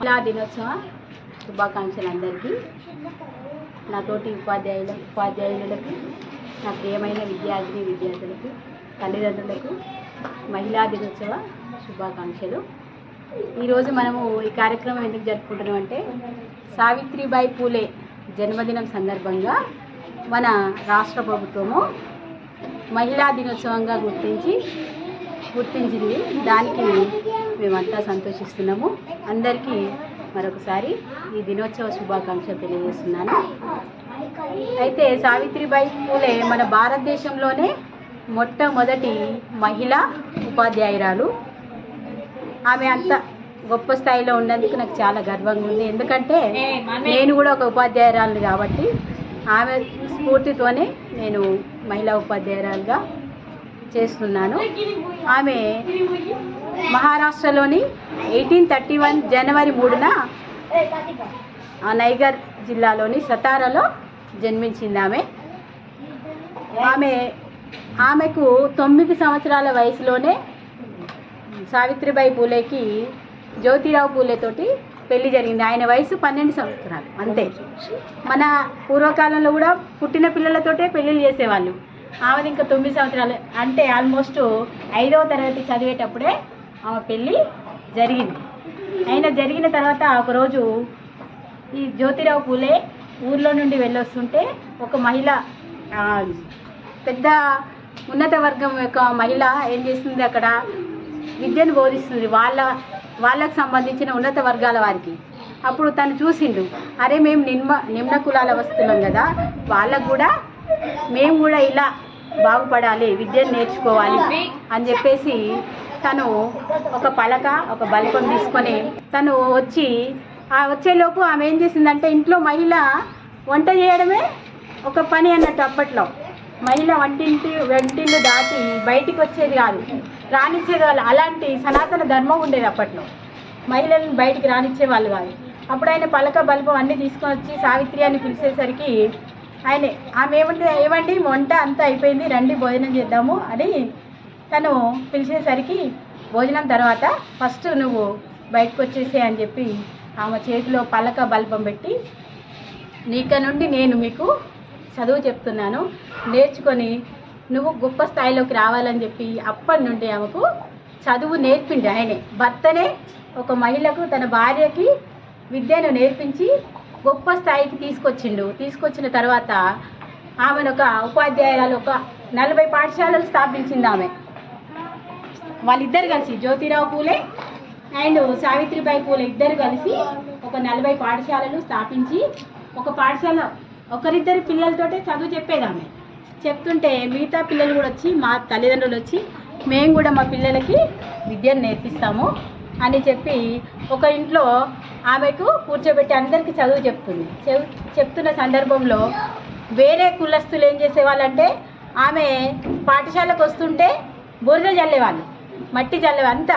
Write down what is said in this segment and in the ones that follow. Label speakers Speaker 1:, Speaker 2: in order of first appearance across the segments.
Speaker 1: మహిళా దినోత్సవ శుభాకాంక్షలు అందరికీ నా తోటి ఉపాధ్యాయుల ఉపాధ్యాయులకు నా ప్రియమైన విద్యార్థిని విద్యార్థులకు తల్లిదండ్రులకు మహిళా దినోత్సవ శుభాకాంక్షలు. ఈరోజు మనము ఈ కార్యక్రమం ఎందుకు జరుపుకుంటున్నాం అంటే సావిత్రిబాయి పూలే జన్మదినం సందర్భంగా మన రాష్ట్ర ప్రభుత్వము మహిళా దినోత్సవంగా గుర్తించి గుర్తించింది. దానికి మేమంతా సంతోషిస్తున్నాము. అందరికీ మరొకసారి ఈ దినోత్సవ శుభాకాంక్షలు తెలియజేస్తున్నాను. అయితే సావిత్రిబాయి పూలే మన భారతదేశంలోనే మొట్టమొదటి మహిళా ఉపాధ్యాయురాలు. ఆమె అంత గొప్ప స్థాయిలో ఉన్నందుకు నాకు చాలా గర్వంగా ఉంది. ఎందుకంటే నేను కూడా ఒక ఉపాధ్యాయురాలు కాబట్టి ఆమె స్ఫూర్తితోనే నేను మహిళా ఉపాధ్యాయురాలుగా చేస్తున్నాను. ఆమె మహారాష్ట్రలోని ఎయిటీన్ థర్టీ వన్ జనవరి మూడున ఆ నైగర్ జిల్లాలోని సతారాలో జన్మించింది ఆమె ఆమె ఆమెకు తొమ్మిది సంవత్సరాల వయసులోనే సావిత్రిబాయి పూలేకి జ్యోతిరావు పూలే తోటి పెళ్ళి జరిగింది. ఆయన వయసు పన్నెండు సంవత్సరాలు అంతే. మన పూర్వకాలంలో కూడా పుట్టిన పిల్లలతోటే పెళ్ళిళ్ళు చేసేవాళ్ళు. ఆమెది ఇంకా తొమ్మిది సంవత్సరాలు అంటే ఆల్మోస్ట్ ఐదవ తరగతి చదివేటప్పుడే ఆమె పెళ్ళి జరిగింది. అయినా జరిగిన తర్వాత ఒకరోజు ఈ జ్యోతిరావు పూలే ఊర్లో నుండి వెళ్ళొస్తుంటే ఒక మహిళ పెద్ద ఉన్నత వర్గం యొక్క మహిళ ఏం చేస్తుంది అక్కడ? విద్యను బోధిస్తుంది. వాళ్ళ వాళ్ళకు సంబంధించిన ఉన్నత వర్గాల వారికి. అప్పుడు తను చూసిండు అరే మేము నిమ్మ నిమ్న కులాల వస్తున్నాం కదా వాళ్ళకు కూడా మేము కూడా ఇలా బాగుపడాలి విద్యను నేర్చుకోవాలి అని చెప్పేసి తను ఒక పలక ఒక బల్పం తీసుకొని తను వచ్చి ఆ వచ్చేలోపు ఆమె ఏం చేసిందంటే ఇంట్లో మహిళ వంట చేయడమే ఒక పని అన్నట్టు అప్పట్లో. మహిళ వంటింటి వంటిల్లు దాటి బయటికి వచ్చేది కాదు రానిచ్చేది వాళ్ళు అలాంటి సనాతన ధర్మం ఉండేది అప్పట్లో. మహిళలను బయటికి రానిచ్చే వాళ్ళు కాదు. అప్పుడు ఆయన పలక బల్బం అన్నీ తీసుకొని వచ్చి సావిత్రి అని పిలిచేసరికి ఆయన ఆమె ఏమంటే ఏమండి వంట అంతా అయిపోయింది. రండి భోజనం చేద్దాము అని తను పిలిచేసరికి భోజనం తర్వాత ఫస్ట్ నువ్వు బయటకు వచ్చేసే అని చెప్పి ఆమె చేతిలో పలక బల్బం పెట్టి నీక నుండి నేను మీకు చదువు చెప్తున్నాను. నేర్చుకొని నువ్వు గొప్ప స్థాయిలోకి రావాలని చెప్పి అప్పటి నుండి ఆమెకు చదువు నేర్పిండి ఆయనే. భర్తనే ఒక మహిళకు తన భార్యకి విద్యను నేర్పించి గొప్ప స్థాయికి తీసుకొచ్చిండు. తీసుకొచ్చిన తర్వాత ఆమెను ఒక ఉపాధ్యాయురాలు ఒక నలభై పాఠశాలలు స్థాపించింది ఆమె. వాళ్ళిద్దరు కలిసి జ్యోతిరావు పూలే అండ్ సావిత్రిబాయి పూలే ఇద్దరు కలిసి ఒక నలభై పాఠశాలలు స్థాపించి ఒక పాఠశాల ఒకరిద్దరి పిల్లలతోటే చదువు చెప్పేదామె. చెప్తుంటే మిగతా పిల్లలు కూడా వచ్చి మా తల్లిదండ్రులు వచ్చి మేము కూడా మా పిల్లలకి విద్యను నేర్పిస్తాము అని చెప్పి ఒక ఇంట్లో ఆమెకు కూర్చోబెట్టి అందరికీ చదువు చెప్తుంది. చెప్తున్న సందర్భంలో వేరే కులస్తులు ఏం చేసేవాళ్ళంటే ఆమె పాఠశాలకు వస్తుంటే బురద చల్లేవాళ్ళు మట్టి జల్లె అంతా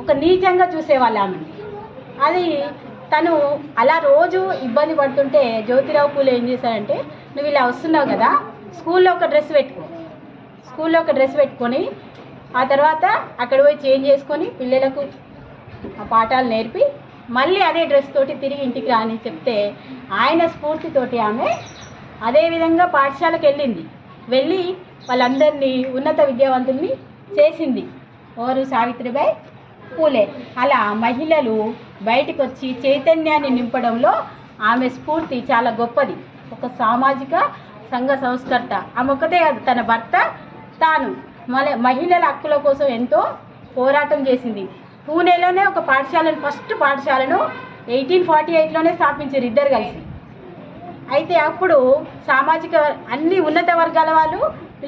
Speaker 1: ఒక నీచంగా చూసేవాళ్ళు ఆమె. అది తను అలా రోజు ఇబ్బంది పడుతుంటే జ్యోతిరావు పూలు ఏం చేశారంటే నువ్వు ఇలా వస్తున్నావు కదా స్కూల్లో ఒక డ్రెస్ పెట్టుకో. స్కూల్లో ఒక డ్రెస్ పెట్టుకొని ఆ తర్వాత అక్కడ పోయి చేంజ్ చేసుకొని పిల్లలకు ఆ పాఠాలు నేర్పి మళ్ళీ అదే డ్రెస్ తోటి తిరిగి ఇంటికి రాని చెప్తే ఆయన స్ఫూర్తితోటి ఆమె అదేవిధంగా పాఠశాలకు వెళ్ళింది. వెళ్ళి వాళ్ళందరినీ ఉన్నత విద్యావంతుల్ని చేసింది. ఓరు సావిత్రిబాయి పూలే. అలా మహిళలు బయటకు వచ్చి చైతన్యాన్ని నింపడంలో ఆమె స్ఫూర్తి చాలా గొప్పది. ఒక సామాజిక సంఘ సంస్కర్త ఆమె ఒక్కతే కాదు తన భర్త తాను. మల మహిళల హక్కుల కోసం ఎంతో పోరాటం చేసింది. పూణేలోనే ఒక పాఠశాలను ఫస్ట్ పాఠశాలను ఎయిటీన్ ఫార్టీ ఎయిట్లోనే స్థాపించారు ఇద్దరు కలిసి. అయితే అప్పుడు సామాజిక అన్ని ఉన్నత వర్గాల వాళ్ళు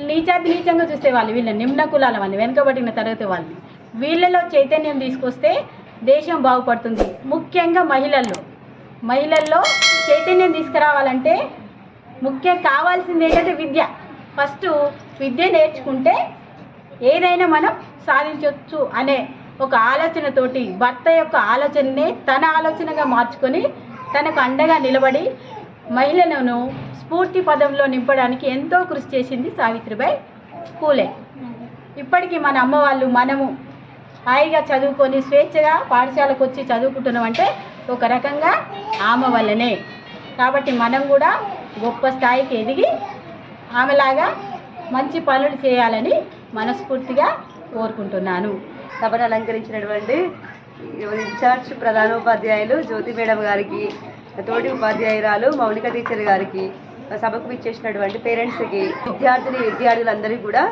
Speaker 1: నీచాతి నీచంగా చూసేవాళ్ళు వీళ్ళ నిమ్న కులాల వాళ్ళని వెనుకబడిన తరగతి వాళ్ళని. వీళ్ళలో చైతన్యం తీసుకొస్తే దేశం బాగుపడుతుంది. ముఖ్యంగా మహిళల్లో. మహిళల్లో చైతన్యం తీసుకురావాలంటే ముఖ్యం కావాల్సింది ఏంటంటే విద్య. ఫస్ట్ విద్య నేర్చుకుంటే ఏదైనా మనం సాధించవచ్చు అనే ఒక ఆలోచనతోటి భర్త యొక్క ఆలోచననే తన ఆలోచనగా మార్చుకొని తనకు అండగా నిలబడి మహిళలను స్ఫూర్తి పదంలో నింపడానికి ఎంతో కృషి చేసింది సావిత్రిబాయి పూలే. ఇప్పటికీ మన అమ్మవాళ్ళు మనము హాయిగా చదువుకొని స్వేచ్ఛగా పాఠశాలకు వచ్చి చదువుకుంటున్నాం అంటే ఒక రకంగా ఆమె వల్లనే. కాబట్టి మనం కూడా గొప్ప స్థాయికి ఎదిగి ఆమెలాగా మంచి పనులు చేయాలని మనస్ఫూర్తిగా కోరుకుంటున్నాను.
Speaker 2: సభను అలంకరించినటువంటి ఇన్ఛార్జ్ ప్రధానోపాధ్యాయులు జ్యోతి మేడం గారికి తోటి ఉపాధ్యాయురాలు మౌనిక టీచర్ గారికి సభకు విచ్చేసినటువంటి పేరెంట్స్కి విద్యార్థిని విద్యార్థులందరికీ కూడా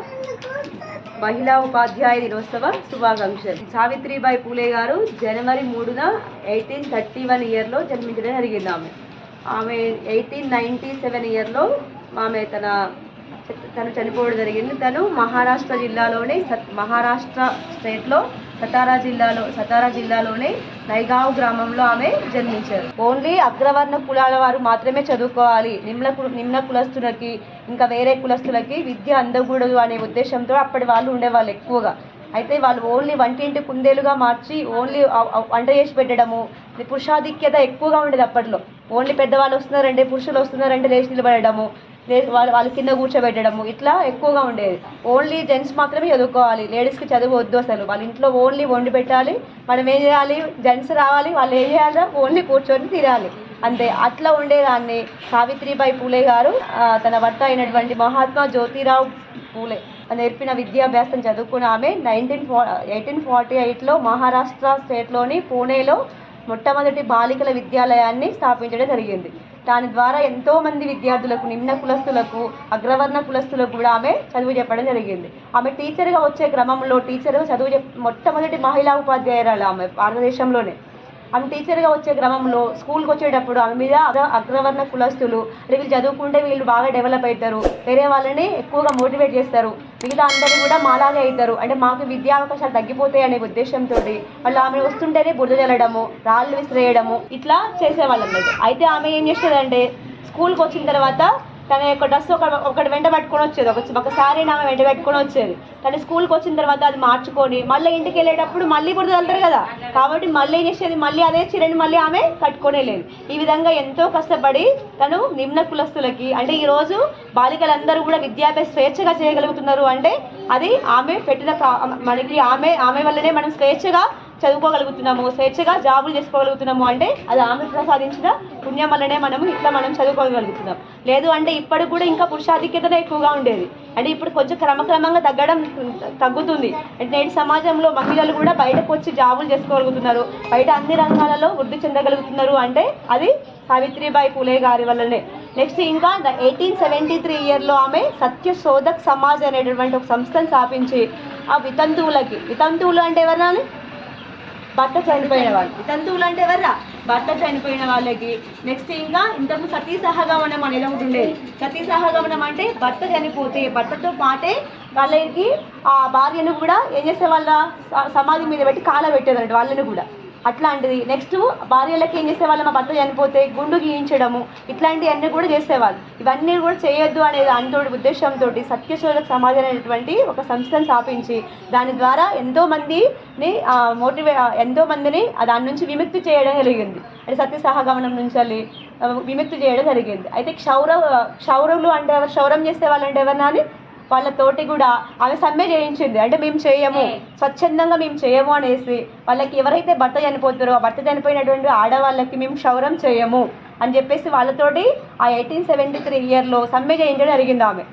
Speaker 2: మహిళా ఉపాధ్యాయ దినోత్సవ శుభాకాంక్షలు. సావిత్రిబాయి పూలే గారు జనవరి మూడున ఎయిటీన్ థర్టీ వన్ ఇయర్లో జన్మించడం జరిగింది ఆమె. ఆమె ఎయిటీన్ నైంటీ సెవెన్ ఇయర్లో ఆమె తన తను చనిపోవడం జరిగింది. తను మహారాష్ట్ర జిల్లాలోనే సత్ మహారాష్ట్ర స్టేట్లో సతారా జిల్లాలో సతారా జిల్లాలోని నైగావ్ గ్రామంలో ఆమె జన్మించారు. ఓన్లీ అగ్రవర్ణ కులాల వారు మాత్రమే చదువుకోవాలి. నిమ్న నిమ్న కులస్తులకి ఇంకా వేరే కులస్తులకి విద్య అందకూడదు అనే ఉద్దేశంతో అప్పటి వాళ్ళు ఉండేవాళ్ళు ఎక్కువగా. అయితే వాళ్ళు ఓన్లీ వంటింటి కుందేలుగా మార్చి ఓన్లీ వంట చేసి పెట్టడము పురుషాధిక్యత ఎక్కువగా ఉండేది అప్పట్లో. ఓన్లీ పెద్దవాళ్ళు వస్తున్నారంటే పురుషులు వస్తున్నారంటే లేచి నిలబడము వాళ్ళు వాళ్ళ కింద కూర్చోబెట్టడము. ఇట్లా ఎక్కువగా ఉండేది. ఓన్లీ జెంట్స్ మాత్రమే చదువుకోవాలి. లేడీస్కి చదువు వద్దు అసలు. వాళ్ళ ఇంట్లో ఓన్లీ వండి పెట్టాలి. మనం ఏం చేయాలి? జెంట్స్ రావాలి. వాళ్ళు ఏం చేయాలి ఓన్లీ కూర్చొని తినాలి. అంతే. అట్లా ఉండేదాన్ని. సావిత్రిబాయి పూలే గారు తన భర్త అయినటువంటి మహాత్మా జ్యోతిరావు పూలే. నేర్పిన విద్యాభ్యాసం చదువుకున్న ఆమె నైన్టీన్ ఫా ఎయిటీన్ ఫార్టీ ఎయిట్లో మహారాష్ట్ర స్టేట్లోని పూణేలో మొట్టమొదటి బాలికల విద్యాలయాన్ని స్థాపించడం జరిగింది. దాని ద్వారా ఎంతో మంది విద్యార్థులకు నిమ్న కులస్తులకు అగ్రవర్ణ కులస్తులకు కూడా ఆమె చదువు చెప్పడం జరిగింది. ఆమె టీచర్గా వచ్చే క్రమంలో టీచర్గా చదువు చెప్ మొట్టమొదటి మహిళా ఉపాధ్యాయురాలు ఆమె భారతదేశంలోనే. ఆమె టీచర్గా వచ్చే క్రమంలో స్కూల్కి వచ్చేటప్పుడు ఆమె మీద అగ్రవర్ణ కులస్తులు అంటే వీళ్ళు చదువుకుంటే వీళ్ళు బాగా డెవలప్ అవుతారు వేరే వాళ్ళని ఎక్కువగా మోటివేట్ చేస్తారు. మిగతా అందరూ కూడా మాలాగే అవుతారు అంటే మాకు విద్యా అవకాశాలు తగ్గిపోతాయి అనే ఉద్దేశంతో వాళ్ళు ఆమె వస్తుంటేనే బురద చల్లడము రాళ్ళు విసిరేయడము ఇట్లా చేసేవాళ్ళు అయితే ఆమె ఏం చేస్తుందంటే స్కూల్కి వచ్చిన తర్వాత తన యొక్క డ్రెస్ ఒక ఒకటి వెంట పెట్టుకొని వచ్చేది. ఒక ఒకసారి ఆమె వెంట పెట్టుకొని వచ్చేది. తను స్కూల్కి వచ్చిన తర్వాత అది మార్చుకొని మళ్ళీ ఇంటికి వెళ్ళేటప్పుడు మళ్ళీ బురద వెళ్తారు కదా. కాబట్టి మళ్ళీ ఏం చేసేది? మళ్ళీ అదే చీరని మళ్ళీ ఆమె కట్టుకొనే లేదు ఈ విధంగా ఎంతో కష్టపడి తను నిమ్న కులస్తులకి అంటే ఈరోజు బాలికలందరూ కూడా విద్యాభ్యాస స్వేచ్ఛగా చేయగలుగుతున్నారు అంటే అది ఆమె పెట్టిన మనకి ఆమె ఆమె వల్లనే మనం స్వేచ్ఛగా చదువుకోగలుగుతున్నాము స్వేచ్ఛగా జాబులు చేసుకోగలుగుతున్నాము అంటే అది ఆమె ప్రసాదించిన పుణ్యం వల్లనే మనము ఇట్లా మనం చదువుకోగలుగుతున్నాం. లేదు అంటే ఇప్పటికి కూడా ఇంకా పురుషాధిక్యతనే ఎక్కువగా ఉండేది. అంటే ఇప్పుడు కొంచెం క్రమక్రమంగా తగ్గడం తగ్గుతుంది. అంటే నేటి సమాజంలో మహిళలు కూడా బయటకు వచ్చి జాబులు చేసుకోగలుగుతున్నారు. బయట అన్ని రంగాలలో వృద్ధి చెందగలుగుతున్నారు అంటే అది సావిత్రిబాయి పూలే గారి వల్లనే. నెక్స్ట్ ఇంకా ఎయిటీన్ సెవెంటీ త్రీ ఇయర్లో ఆమె సత్య శోధక్ సమాజ్ అనేటటువంటి ఒక సంస్థను స్థాపించి ఆ వితంతువులకి. వితంతువులు అంటే ఎవరన్నా భర్త చనిపోయిన వాళ్ళు. వితంతువులు అంటే ఎవర్రా? భర్త చనిపోయిన వాళ్ళకి. నెక్స్ట్ ఇంకా ఇంతకు సతీ సహగమనం అనేది ఒకటి ఉండేది. సతీ సహగమనం అంటే భర్త చనిపోతే భర్తతో పాటే వాళ్ళకి ఆ భార్యను కూడా ఏం చేసే వాళ్ళ స- సమాధి మీద పెట్టి కాల పెట్టేదంట వాళ్ళని కూడా. అట్లాంటిది. నెక్స్ట్ భార్యలకు ఏం చేసేవాళ్ళు? మా భర్త చనిపోతే గుండు గీయించడము ఇట్లాంటివన్నీ కూడా చేసేవాళ్ళు. ఇవన్నీ కూడా చేయొద్దు అనేది అంతోడి ఉద్దేశంతో సత్యశోధక సమాజం అనేటువంటి ఒక సంస్థను స్థాపించి దాని ద్వారా ఎంతోమందిని మోటివే ఎంతో మందిని దాని నుంచి విముక్తి చేయడం జరిగింది. అంటే సత్య సహగమనం నుంచి వెళ్ళి విముక్తి చేయడం జరిగింది. అయితే క్షౌర క్షౌరవులు అంటే ఎవరు? క్షౌరం చేసే వాళ్ళు అంటే ఎవరన్నా అని వాళ్ళతోటి కూడా ఆమె సమ్మె చేయించింది. అంటే మేము చేయము. స్వచ్ఛందంగా మేము చేయము అనేసి వాళ్ళకి ఎవరైతే భర్త చనిపోతారో భర్త చనిపోయినటువంటి ఆడవాళ్ళకి మేము క్షౌరం చేయము అని చెప్పేసి వాళ్ళతోటి ఆ ఎయిటీన్ సెవెంటీ త్రీ ఇయర్లో సమ్మె చేయించడం జరిగింది ఆమె.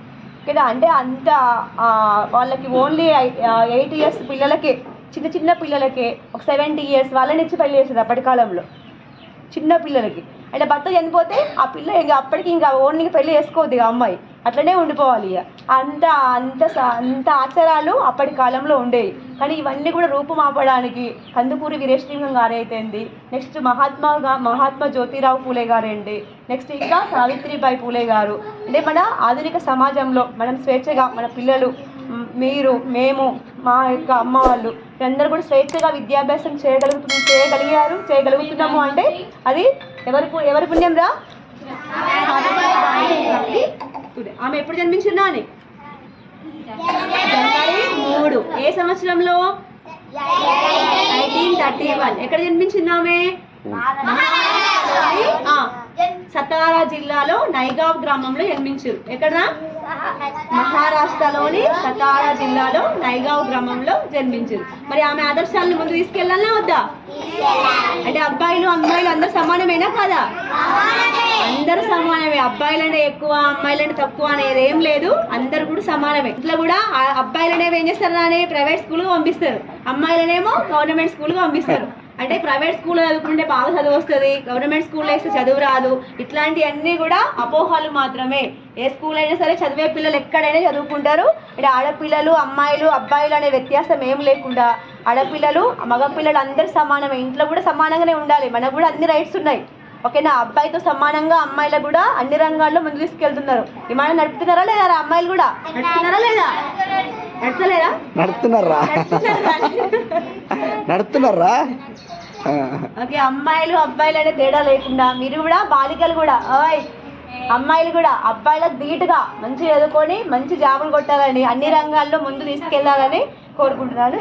Speaker 2: కదా అంటే అంత వాళ్ళకి ఓన్లీ ఎయిట్ ఇయర్స్ పిల్లలకే చిన్న చిన్న పిల్లలకే ఒక సెవెంటీ ఇయర్స్ వాళ్ళని ఇచ్చి పెళ్ళి చేసేది అప్పటి కాలంలో. చిన్న పిల్లలకి. అంటే భర్త చనిపోతే ఆ పిల్ల ఇంకా అప్పటికి ఇంకా ఓన్లీ పెళ్ళి చేసుకోవద్దు ఇక అమ్మాయి. అట్లనే ఉండిపోవాలి ఇక. అంత అంత స- అంత ఆచారాలు అప్పటి కాలంలో ఉండేవి. కానీ ఇవన్నీ కూడా రూపుమాపడానికి కందుకూరి వీరేశ్వరం గారు అయితేంది నెక్స్ట్ మహాత్మా మహాత్మా జ్యోతిరావు పూలే గారండి. నెక్స్ట్ ఇంకా సావిత్రిబాయి పూలే గారు. అంటే మన ఆధునిక సమాజంలో మనం స్వేచ్ఛగా మన పిల్లలు మీరు మేము మా యొక్క అమ్మ వాళ్ళు అందరూ కూడా స్వేచ్ఛగా విద్యాభ్యాసం చేయగలుగుతు చేయగలిగారు చేయగలుగుతున్నాము అంటే అది ఎవరి పు- ఎవరి పుణ్యం రా? ఆమె ఎప్పుడు జన్మించిందా అని? జనవరి మూడు. ఏ సంవత్సరంలో? నైన్టీన్ థర్టీ వన్ ఎక్కడ జన్మించింది ఆమె? సతారా జిల్లాలో నైగావ్ గ్రామంలో జన్మించారు ఎక్కడ మహారాష్ట్రలోని సతారా జిల్లాలో నైగావ్ గ్రామంలో జన్మించారు మరి ఆమె ఆదర్శాలను ముందు తీసుకెళ్ళాలా వద్దా? అంటే అబ్బాయిలు అమ్మాయిలు అందరు సమానమేనా కాదా? అందరూ సమానమే. అబ్బాయిలంటే ఎక్కువ అమ్మాయిలంటే తక్కువ అనేది ఏం లేదు. అందరు కూడా సమానమే. ఇట్లా కూడా అబ్బాయిలనేవి ఏం చేస్తారు అని ప్రైవేట్ స్కూల్కి పంపిస్తారు. అమ్మాయిలనేమో గవర్నమెంట్ స్కూల్కి పంపిస్తారు. అంటే ప్రైవేట్ స్కూల్లో చదువుకుంటే బాగా చదువు వస్తుంది. గవర్నమెంట్ స్కూల్లో వేస్తే చదువు రాదు. ఇట్లాంటివన్నీ కూడా అపోహలు మాత్రమే. ఏ స్కూల్ అయినా సరే చదివే పిల్లలు ఎక్కడైనా చదువుకుంటారు. అంటే ఆడపిల్లలు అమ్మాయిలు అబ్బాయిలు అనే వ్యత్యాసం ఏం లేకుండా ఆడపిల్లలు మగపిల్లలు అందరు సమానమే. ఇంట్లో కూడా సమానంగానే ఉండాలి. మనకు కూడా అన్ని రైట్స్ ఉన్నాయి. ఓకేనా? అబ్బాయితో సమానంగా అమ్మాయిలకు కూడా అన్ని రంగాల్లో ముందు తీసుకెళ్తున్నారు. విమానం నడుపుతున్నారా లేదా అమ్మాయిలు కూడా? నడుపుతున్నారా లేదా? నడుపుతలేరా
Speaker 3: నడుతున్నారా నడుతున్నారా ఆ.
Speaker 2: ఓకే అమ్మాయిలు అబ్బాయిలు అనే తేడా లేకుండా మీరు కూడా బాలికలు కూడా ఓయ్ అమ్మాయిలు కూడా అబ్బాయిలకు ధీటుగా మంచి చదువుకొని మంచి జాబులు కొట్టాలని అన్ని రంగాల్లో ముందు తీసుకెళ్ళాలని కోరుకుంటున్నాను.